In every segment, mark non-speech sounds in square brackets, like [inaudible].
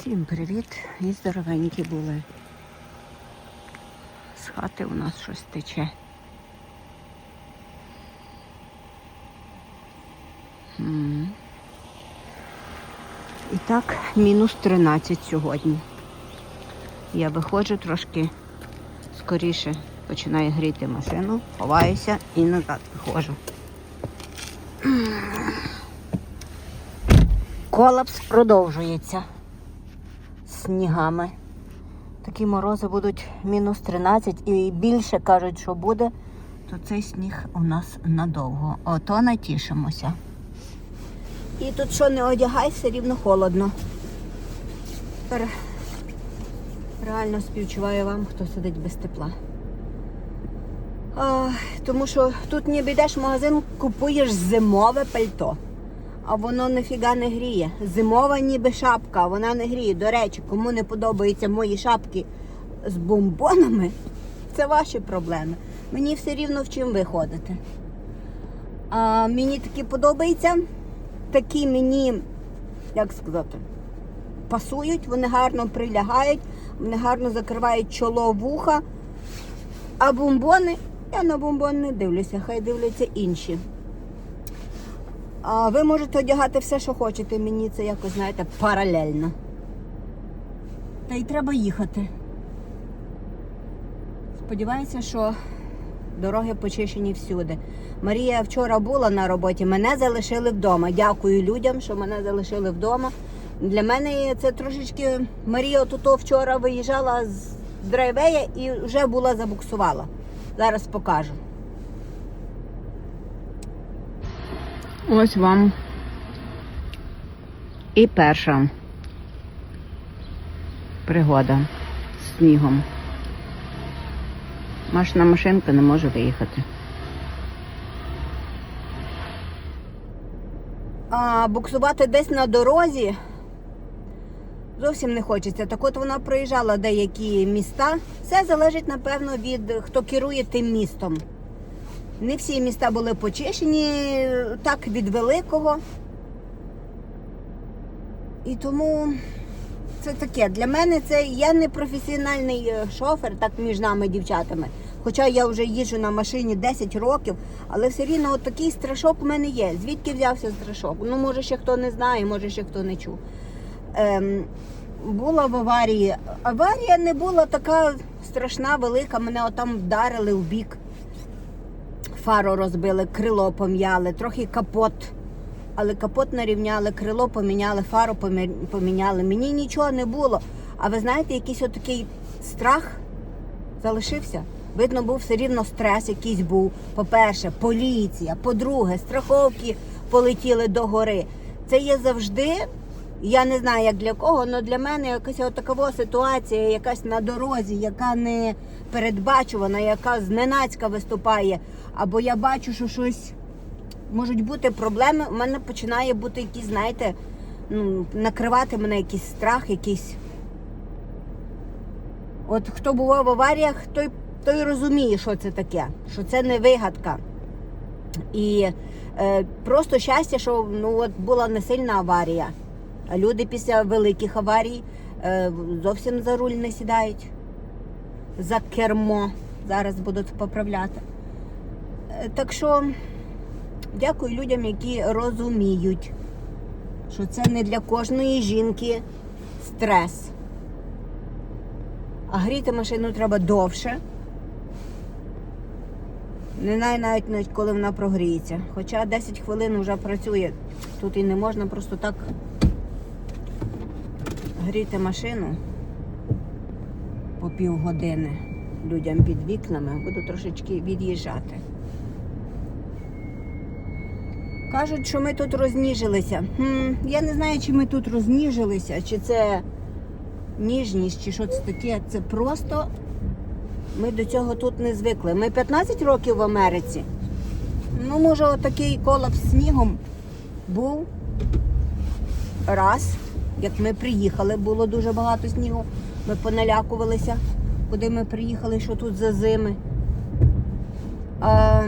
Всім привіт! І здоровенькі були. З хати у нас щось тече. І так, мінус 13 сьогодні. Я виходжу трошки скоріше, починаю гріти машину, ховаюся і назад виходжу. Колапс продовжується снігами. Такі морози будуть мінус 13 і більше кажуть, що буде, то цей сніг у нас надовго. Ото натішимося. І тут що не одягай, все рівно холодно. Тепер реально співчуваю вам, хто сидить без тепла. А, тому що тут ніби йдеш в магазин, купуєш зимове пальто. А воно ніфіга не гріє. Зимова ніби шапка, а вона не гріє. До речі, кому не подобаються мої шапки з бомбонами, [laughs] це ваші проблеми. Мені все рівно в чим ви ходите. А мені такі подобаються. Такі мені, як сказати, пасують, вони гарно прилягають, вони гарно закривають чоло вуха. А бомбони, я на бомбон не дивлюся, хай дивляться інші. А ви можете одягати все, що хочете. Мені це якось, знаєте, паралельно. Та й треба їхати. Сподіваюся, що дороги почищені всюди. Марія вчора була на роботі, мене залишили вдома. Дякую людям, що мене залишили вдома. Для мене це трошечки Марія тут вчора виїжджала з драйвея і вже була забуксувала. Зараз покажу. Ось вам і перша пригода з снігом. Машина машинка не може виїхати. А буксувати десь на дорозі зовсім не хочеться. Так от вона проїжджала деякі міста. Все залежить, напевно, від хто керує тим містом. Не всі міста були почищені так від великого. І тому це таке. Для мене це я не професіональний е, шофер, так між нами, дівчатами. Хоча я вже їжджу на машині 10 років, але все рівно от такий страшок у мене є. Звідки взявся страшок? Ну, може, ще хто не знає, може ще хто не чув. Ем, була в аварії. Аварія не була така страшна, велика. Мене отам вдарили в бік фару розбили, крило пом'яли, трохи капот. Але капот нарівняли, крило поміняли, фару помі- поміняли. Мені нічого не було. А ви знаєте, якийсь отакий страх залишився. Видно, був все рівно стрес якийсь був. По-перше, поліція, по-друге, страховки полетіли до гори. Це є завжди. Я не знаю, як для кого, але для мене якась така ситуація, якась на дорозі, яка не передбачувана, яка зненацька виступає. Або я бачу, що щось можуть бути проблеми. У мене починає бути якісь, знаєте, ну, накривати мене якийсь страх, якийсь. От хто бував в аваріях, той, той розуміє, що це таке, що це не вигадка. І е, просто щастя, що ну, от була не сильна аварія. А люди після великих аварій е, зовсім за руль не сідають. За кермо. Зараз будуть поправляти. Е, Так що дякую людям, які розуміють, що це не для кожної жінки стрес. А гріти машину треба довше. Не знаю навіть навіть коли вона прогріється. Хоча 10 хвилин вже працює. Тут і не можна просто так гріти машину по півгодини людям під вікнами. Буду трошечки від'їжджати. Кажуть, що ми тут розніжилися. Хм, я не знаю, чи ми тут розніжилися, чи це ніжність, чи що це таке. Це просто ми до цього тут не звикли. Ми 15 років в Америці. Ну, може, отакий колапс снігом був раз, як ми приїхали, було дуже багато снігу. Ми поналякувалися, куди ми приїхали, що тут за зими. А,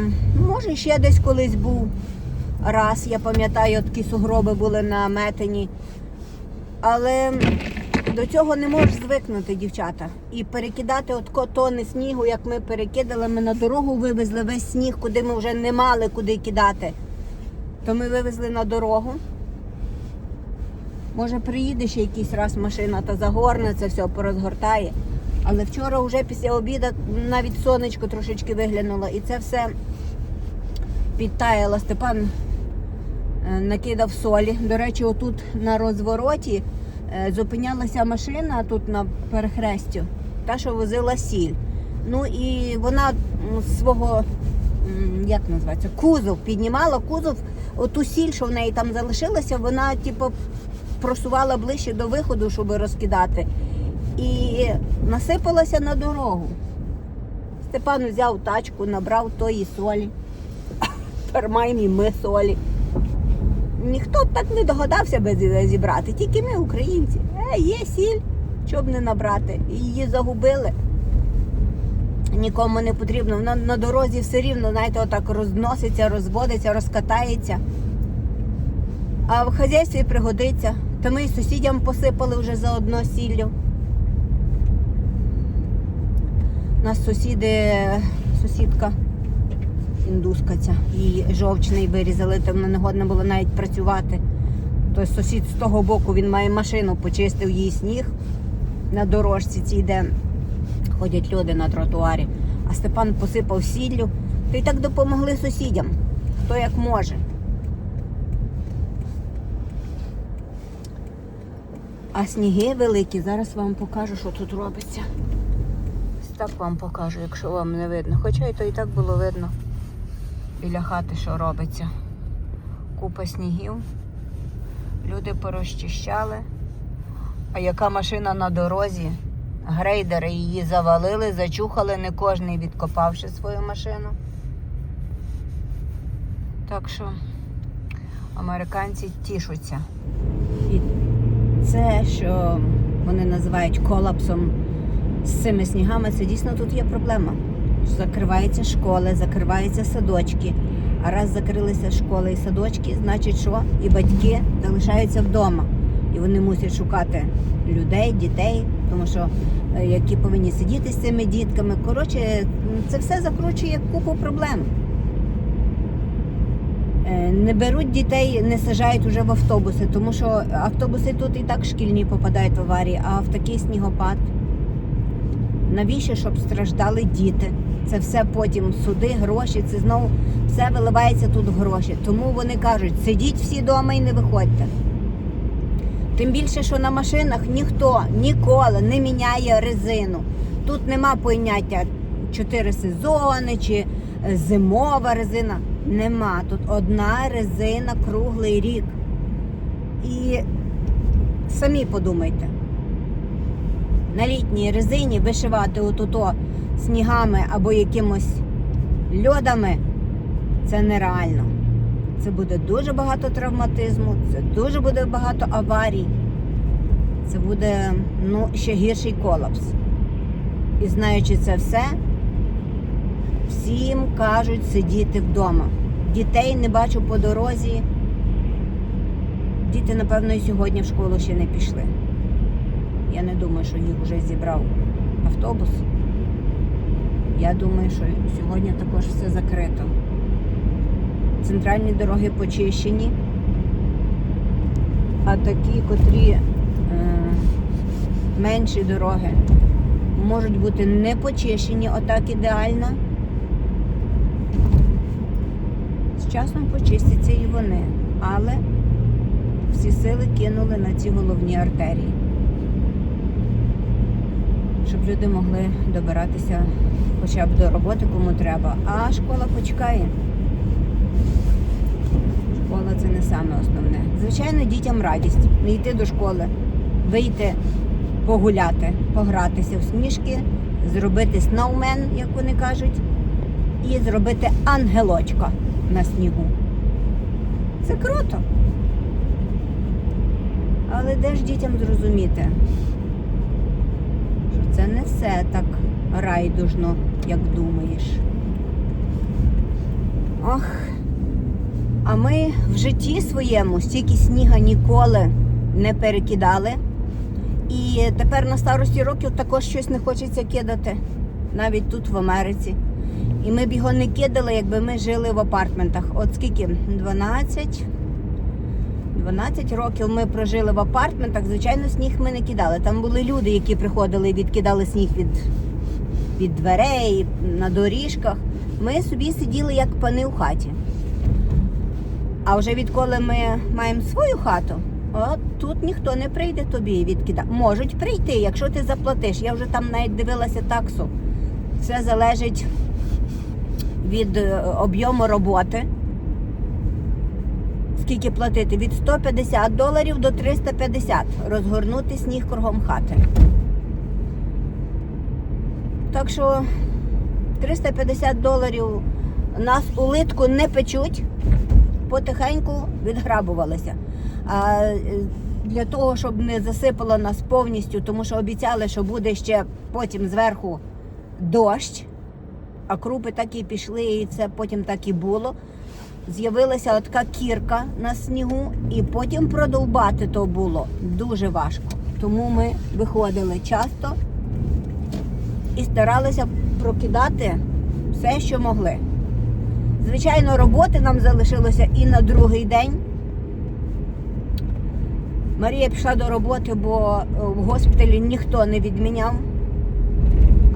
може, ще десь колись був раз, я пам'ятаю, такі сугроби були на метені. Але До цього не можеш звикнути, дівчата. І перекидати от тони снігу, як ми перекидали, ми на дорогу вивезли весь сніг, куди ми вже не мали куди кидати. То ми вивезли на дорогу. Може, приїде ще якийсь раз машина та загорне це все, порозгортає. Але вчора вже після обіду навіть сонечко трошечки виглянуло, і це все підтаяло. Степан е, накидав солі. До речі, отут на розвороті е, зупинялася машина тут на перехрестю, та, що возила сіль. Ну і вона свого, як називається, кузов, піднімала кузов, оту сіль, що в неї там залишилася, вона типу просувала ближче до виходу, щоб розкидати. І насипалася на дорогу. Степан взяв тачку, набрав тої солі. [laughs] І ми солі. Ніхто так не догадався би зібрати, тільки ми, українці. Е, є сіль, щоб не набрати. Її загубили. Нікому не потрібно. Вона на дорозі все рівно, знаєте, отак розноситься, розводиться, розкатається. А в хазяйстві пригодиться. Та ми і сусідям посипали вже заодно сіллю. У нас сусіди, сусідка індуска ця, її жовчний вирізали, там не годно було навіть працювати. Той сусід з того боку він має машину, почистив їй сніг на дорожці цій, де ходять люди на тротуарі. А Степан посипав сіллю. То й так допомогли сусідям, хто як може. А сніги великі, зараз вам покажу, що тут робиться. Ось так вам покажу, якщо вам не видно. Хоча і то і так було видно біля хати, що робиться. Купа снігів. Люди порозчищали. А яка машина на дорозі? Грейдери її завалили, зачухали, не кожний відкопавши свою машину. Так що американці тішуться. Це, що вони називають колапсом з цими снігами, це дійсно тут є проблема. Закриваються школи, закриваються садочки. А раз закрилися школи і садочки, значить, що і батьки залишаються вдома. І вони мусять шукати людей, дітей, тому що е, які повинні сидіти з цими дітками. Коротше, це все закручує купу проблем. Е, Не беруть дітей, не сажають уже в автобуси, тому що автобуси тут і так шкільні попадають в аварії, а в такий снігопад. Навіщо, щоб страждали діти? Це все потім суди, гроші, це знову все виливається тут гроші. Тому вони кажуть, сидіть всі вдома і не виходьте. Тим більше, що на машинах ніхто ніколи не міняє резину. Тут нема поняття чотири сезони чи зимова резина. Нема. Тут одна резина круглий рік. І самі подумайте. На літній резині вишивати отуто снігами або якимось льодами це нереально. Це буде дуже багато травматизму, це дуже буде багато аварій. Це буде ну, ще гірший колапс. І знаючи це все, всім кажуть сидіти вдома. Дітей не бачу по дорозі. Діти, напевно, і сьогодні в школу ще не пішли. Я не думаю, що їх вже зібрав автобус. Я думаю, що сьогодні також все закрито. Центральні дороги почищені, а такі, котрі е, менші дороги можуть бути не почищені отак ідеально. Часом почистяться і вони, але всі сили кинули на ці головні артерії, щоб люди могли добиратися хоча б до роботи кому треба, а школа почекає. Школа це не саме основне. Звичайно, дітям радість не йти до школи, вийти погуляти, погратися в сніжки, зробити сноумен, як вони кажуть, і зробити ангелочка на снігу. Це круто. Але де ж дітям зрозуміти, що це не все так райдужно, як думаєш. Ох. А ми в житті своєму стільки сніга ніколи не перекидали І тепер на старості років також щось не хочеться кидати, навіть тут в Америці. І ми б його не кидали, якби ми жили в апартментах. От скільки? 12. 12 років ми прожили в апартментах. Звичайно, сніг ми не кидали. Там були люди, які приходили і відкидали сніг від, від дверей, на доріжках. Ми собі сиділи як пани у хаті. А вже відколи ми маємо свою хату, от тут ніхто не прийде тобі і відкидати. Можуть прийти, якщо ти заплатиш. Я вже там навіть дивилася таксу. Все залежить від е, об'єму роботи. Скільки платити? Від 150 доларів до 350. Розгорнути сніг кругом хати. Так що 350 доларів нас у литку не печуть, потихеньку відграбувалися. А е, для того, щоб не засипало нас повністю, тому що обіцяли, що буде ще потім зверху дощ, а крупи так і пішли, і це потім так і було. З'явилася така кірка на снігу, і потім продовбати то було дуже важко. Тому ми виходили часто і старалися прокидати все, що могли. Звичайно, роботи нам залишилося і на другий день. Марія пішла до роботи, бо е, в госпіталі ніхто не відміняв.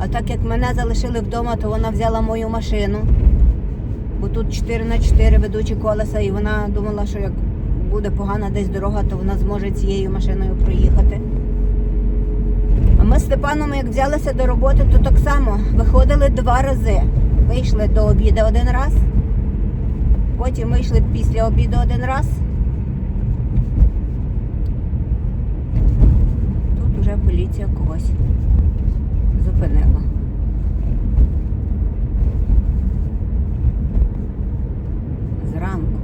А так як мене залишили вдома, то вона взяла мою машину. Бо тут 4 на 4 ведучі колеса, і вона думала, що як буде погана десь дорога, то вона зможе цією машиною проїхати. А ми з Степаном, як взялися до роботи, то так само виходили два рази. Вийшли до обіду один раз, потім вийшли після обіду один раз. Тут вже поліція когось зупинила. Зранку.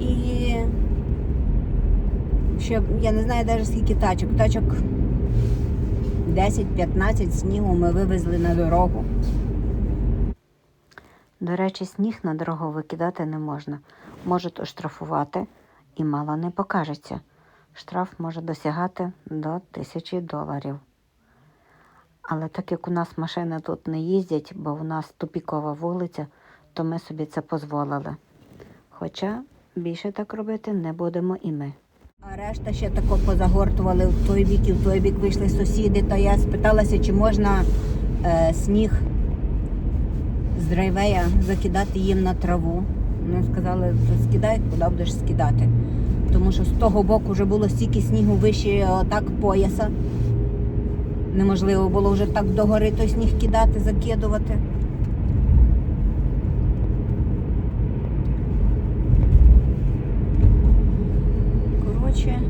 І ще я не знаю навіть скільки тачок. Тачок 10-15 снігу ми вивезли на дорогу. До речі, сніг на дорогу викидати не можна. Можуть оштрафувати і мало не покажеться. Штраф може досягати до тисячі доларів. Але так як у нас машини тут не їздять, бо у нас тупікова вулиця, то ми собі це дозволили. Хоча більше так робити не будемо і ми. А решта ще тако позагортували в той бік і в той бік вийшли сусіди. Та я спиталася, чи можна е, сніг з драйвея закидати їм на траву. Вони сказали, скидай, куди будеш скидати. Тому що з того боку вже було стільки снігу вище отак пояса. Неможливо було вже так догори той сніг кидати, закидувати. Коротше,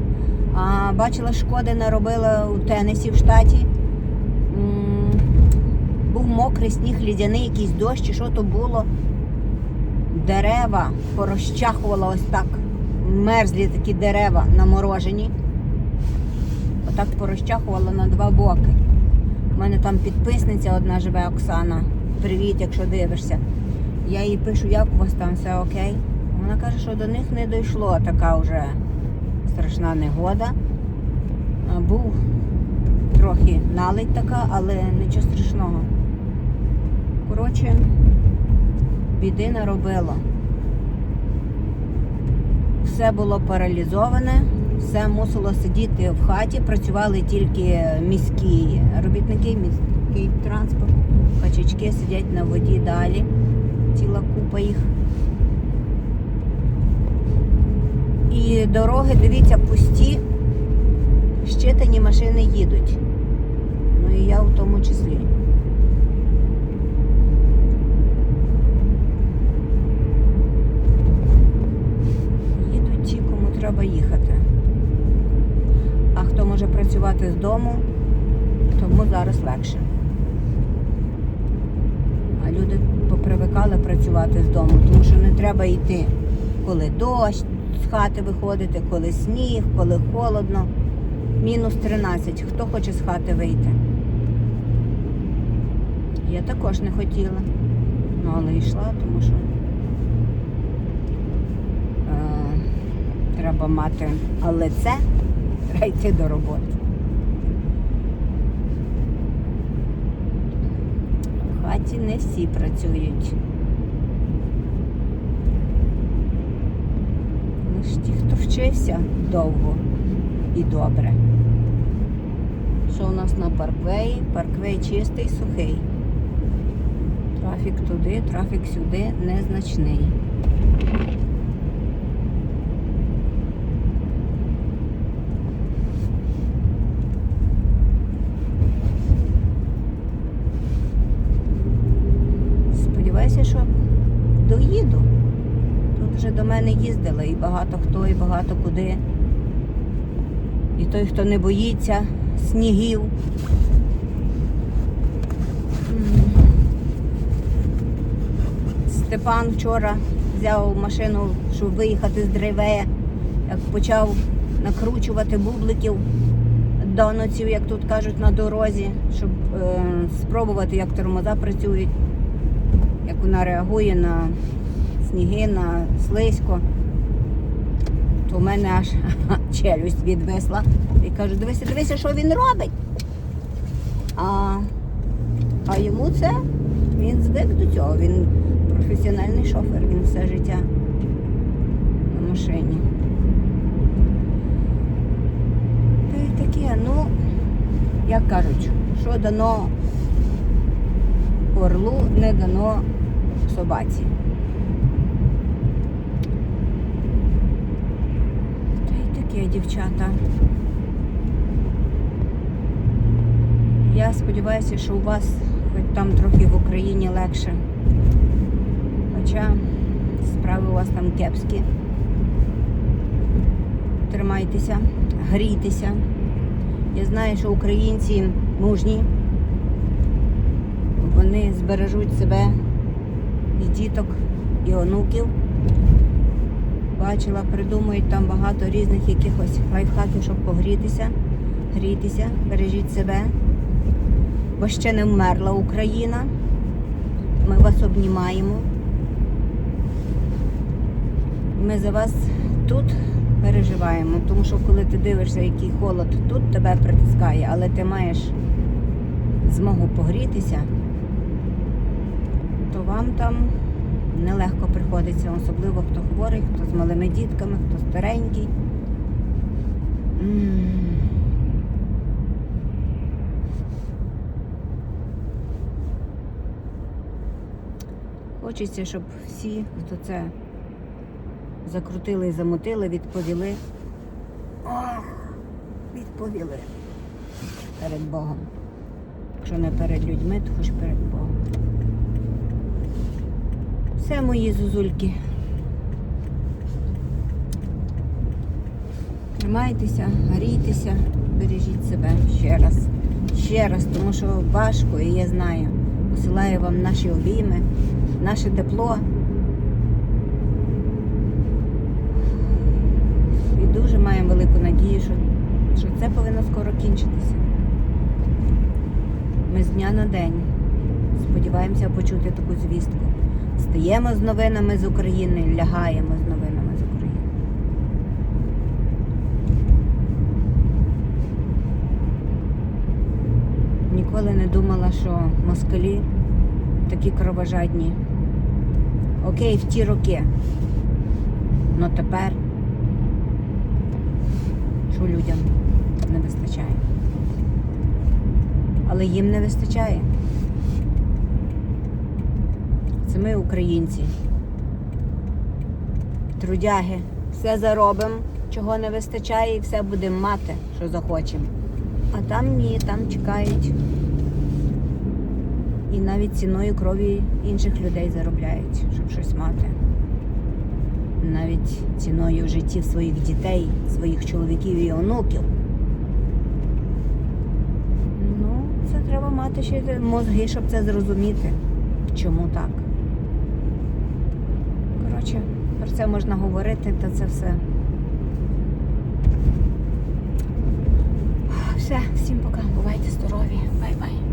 а, бачила, шкоди наробила у тенісі в штаті. Був мокрий сніг, лідяний якийсь дощ, чи що то було. Дерева порозчахувала ось так. Мерзлі такі дерева наморожені. Отак порозчахувала на два боки. У мене там підписниця одна живе Оксана. Привіт, якщо дивишся. Я їй пишу, як у вас там все окей. Вона каже, що до них не дійшло така вже страшна негода. Був трохи наледь така, але нічого страшного. Коротше, біди наробило. Все було паралізоване, все мусило сидіти в хаті, працювали тільки міські робітники, міський транспорт. Качечки сидять на воді далі. Ціла купа їх. І дороги, дивіться, пусті, щитані машини їдуть. Ну і я в тому числі. Їдуть ті, кому треба їхати. А хто може працювати з дому, тому зараз легше. А люди попривикали працювати з дому, тому що не треба йти, коли дощ з хати виходити, коли сніг, коли холодно. Мінус 13. Хто хоче з хати вийти? Я також не хотіла. Ну, але йшла, тому що треба мати. Але це [laughs] треба йти до роботи. В хаті не всі працюють. Лиш ті, хто вчився довго і добре. Що у нас на парквеї? Парквей чистий, сухий. Трафік туди, трафік сюди незначний. Сподіваюся, що доїду. Тут до їздили і багато хто, і багато куди. І той, хто не боїться снігів. Степан вчора взяв машину, щоб виїхати з Драйвея, як почав накручувати бубликів донаців, як тут кажуть, на дорозі, щоб е, спробувати, як тормоза працюють, як вона реагує на сніги, на слизько. То в мене аж [laughs] челюсть відвисла. І кажу, дивися, дивися, що він робить. А, а йому це, він звик до цього. Він професіональний шофер, він все життя на машині. Та й таке, ну, як кажуть, що дано орлу, не дано собаці. Та й таке, дівчата. Я сподіваюся, що у вас хоч там трохи в Україні легше. Хоча справи у вас там кепські. Тримайтеся, грійтеся. Я знаю, що українці мужні. Вони збережуть себе і діток, і онуків. Бачила, придумують там багато різних якихось лайфхаків, щоб погрітися. Грійтеся, бережіть себе, бо ще не вмерла Україна. Ми вас обнімаємо. Ми за вас тут переживаємо, тому що коли ти дивишся, який холод тут тебе притискає, але ти маєш змогу погрітися, то вам там нелегко приходиться, особливо хто хворий, хто з малими дітками, хто старенький. Хочеться, щоб всі, хто це закрутили і замотили, відповіли. Відповіли перед Богом. Якщо не перед людьми, то хоч перед Богом. Все мої зузульки. Тримайтеся, грійтеся, бережіть себе ще раз. Ще раз, тому що важко, і я знаю. Посилаю вам наші обійми, наше тепло. І дуже маємо велику надію, що, що це повинно скоро кінчитися. Ми з дня на день сподіваємося почути таку звістку. Стаємо з новинами з України, лягаємо з новинами з України. Ніколи не думала, що москалі такі кровожадні. Окей, в ті роки. Но тепер що людям не вистачає. Але їм не вистачає. Це ми українці. Трудяги. Все заробимо, чого не вистачає, і все будемо мати, що захочемо. А там ні, там чекають. І навіть ціною крові інших людей заробляють, щоб щось мати. Навіть ціною життів своїх дітей, своїх чоловіків і онуків. Ну, це треба мати ще мозги, щоб це зрозуміти. Чому так? Коротше, це можна говорити, та це все. Все, всім пока. Бувайте здорові. Бай-бай.